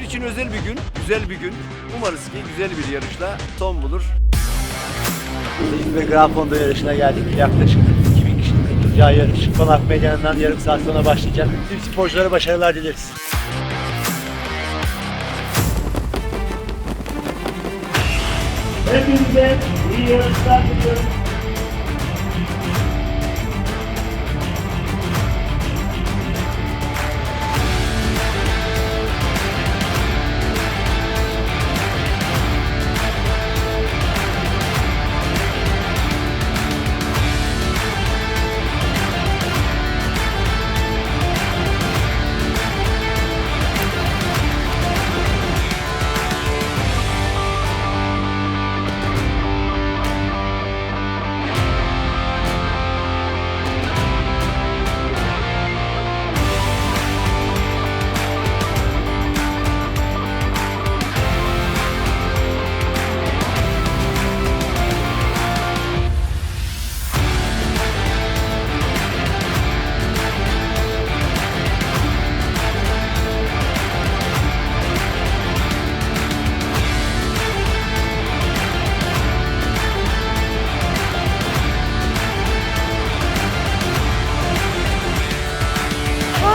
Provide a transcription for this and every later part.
için özel bir gün, güzel bir gün. Umarız ki güzel bir yarışla son bulur. ve Grand Fondo yarışına geldik. Yaklaşık 2000 kişinin katılacağı yarış. Konak Meydanı'ndan yarım saat sonra başlayacak. Tüm sporculara başarılar dileriz. Hepinize iyi yarışlar diliyorum.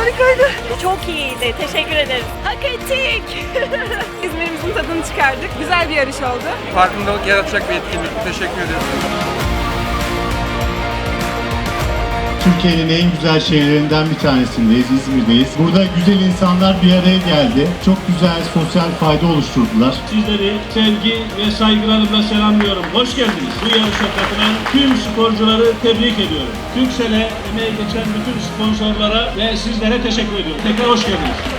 Harikaydı. Çok iyiydi. Teşekkür ederiz. Hak ettik. İzmirimizin tadını çıkardık. Güzel bir yarış oldu. farkındalık yaratacak bir etkinlik. Teşekkür ederim. Türkiye'nin en güzel şehirlerinden bir tanesindeyiz, İzmir'deyiz. Burada güzel insanlar bir araya geldi. Çok güzel sosyal fayda oluşturdular. Sizleri sevgi ve saygılarımla selamlıyorum. Hoş geldiniz. Bu yarışa katılan tüm sporcuları tebrik ediyorum. Türksel'e emeği geçen bütün sponsorlara ve sizlere teşekkür ediyorum. Tekrar hoş geldiniz.